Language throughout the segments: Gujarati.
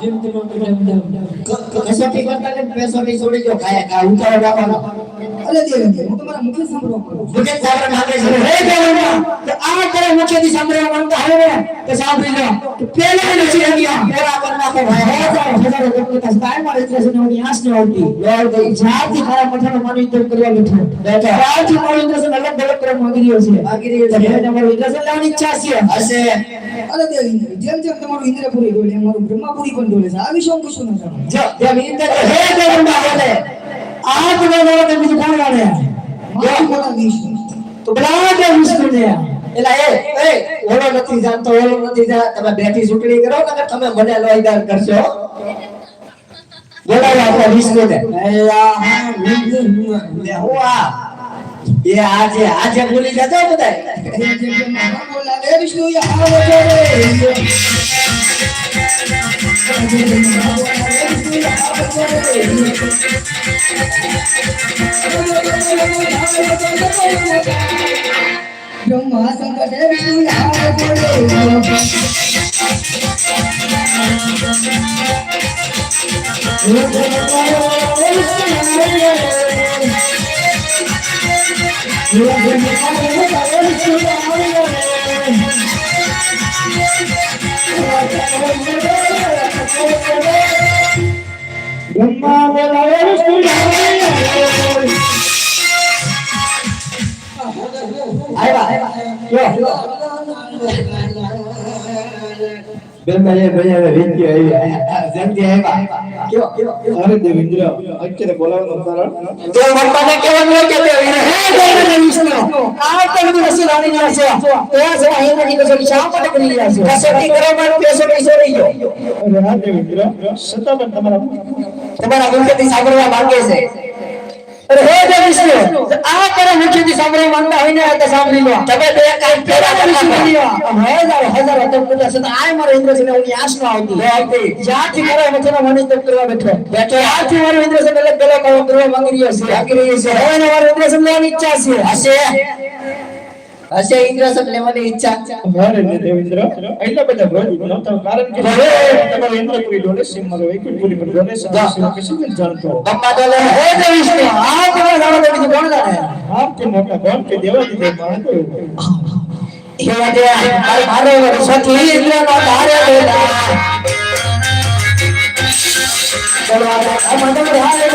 જેમ કસોટી કરતા ને પેસોટી છોડી દો ખાયા કા ઉતારો રાખવાનો. અરે દેવેન્દ્ર હું તમારા મુખે સાંભળો મુકેશ સાહેબ માંગે છે હે દેવના તો આ કરે મુખ્યથી સાંભળવા માંગતા હવે તો સાંભળી લો. તો પેલા નથી આવ્યા પેલા કર નાખો ભાઈ. હજારો હજારો લોકો કાયમાં ઇન્દ્રસેન ઓની આસ ન આવતી જ્યારથી ખરા મઠાનો માનો યુદ્ધ કરવા બેઠો. બેઠો. ત્યારથી મારો ઇન્દ્રસેન અલગ અલગ કરવા માંગી રહ્યો છે. માગી રહ્યો છે. તો મને મારો ઇન્દ્રસેન ઈચ્છા છે. હશે. અરે જેમ જેમ તમારું ઇન્દ્રપુરી ડોલે મારું બ્રહ્માપુરી પણ ડોલે છે. આ વિશે હું કશું ન જાણું? જો જેમ ઇન્દ્ર હે દેવના બોલે. આ તમે બોલો બીજું કોણ જાણે? તો પેલા કે વિષ્ણુ એ એ ઓલો નથી જાણતો ઓલો નથી જાણતો. તમે બેઠી ચૂંટણી કરો કે તમે મને લોહીદાર કરશો? બોલાવો આપણે વિષ્ણુ એ આજે આજે ભૂલી જતો બધા એ વિષ્ણુ બ્રહ્મા બોલાવે વિષ્ણુ આવ્યા જો બેન ભાઈ ભાઈ હવે વેચી આવી જલ્દી આવ્યા કયો કયો અરે દેવેન્દ્ર અત્યારે બોલાવવાનું કારણ? તો મમ્માને કહેવાનું હોય કે આ રાણી ના છે. એ છે અહીં નથી કશું શા માટે કરી રહ્યા છે. કસોટી કરવામાં પેસો પૈસો રહી ગયો. અરે હા મિત્ર છતાં પણ તમારા તમારા સાંભળવા માંગે છે. અરે હે દેવ વિષ્ણુ આ કરે મુખ્યથી સાંભળવા માંગતા હોય ને તો સાંભળી લો. તમે બે કાંઈ ફેરા કરી હજારો હજારો તપ પૂજા છે આ મારો ન આવતી. આવતી. જ્યાંથી ખરા મથાનો માનો તપ કરવા બેઠો. બેઠો. ત્યારથી મારો ઇન્દ્રસેન અલગ ગલો કામ કરવા માંગી રહ્યો છે. માંગી રહ્યો છે. હવે મારો ઇન્દ્રસેન લેવાની ઈચ્છા છે. હશે. હશે ઇન્દ્રસન લેવાની ઈચ્છા. મારે ને દેવેન્દ્ર એટલા બધા ક્રોધિત નહોતા કારણ કે તમારો ઇન્દ્રપુરી ડોલે છે મારો વૈકુંઠપુરી પણ ડોલે આ સિવાય કશું જાણતો? પપ્પા તો હે દેવ વિષ્ણુ. આ તમે જાણો તો બીજું કોણ જાણે આપ કે મોટા કોણ કે દેવા દીધે પણ તો એવા દે મારે મારે વર્ષોથી ઇન્દ્રનો ધારે બેલા બોલવાના અમારો હાય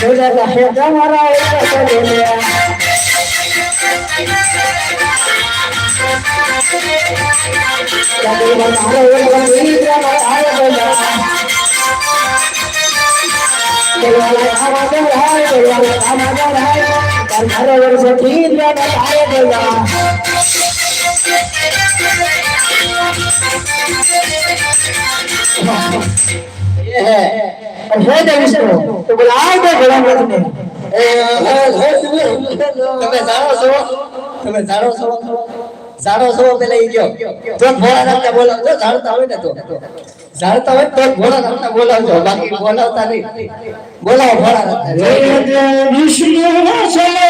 બોલવાના અમારો હાય મારો વર્ષોથી ઇન્દ્રનો ધારે બેલા લાગે છે રામ રામ મારા અંધારે લાગે છે રામ રામ મારા અંધારે મારે કહ્યું કે મારા મારા ગમે તમારા તમે જાણો છો તમે જાણો છો સાડો સો પેલા ઈ ગયો તો ભોળા નામના બોલાવજો જાણતા હોય ને તો. જાણતા હોય તો ભોળા નામના બોલાવજો. બાકી બોલાવતા નહીં. બોલાવો ભોળા નામના. વિષ્ણુ ચલે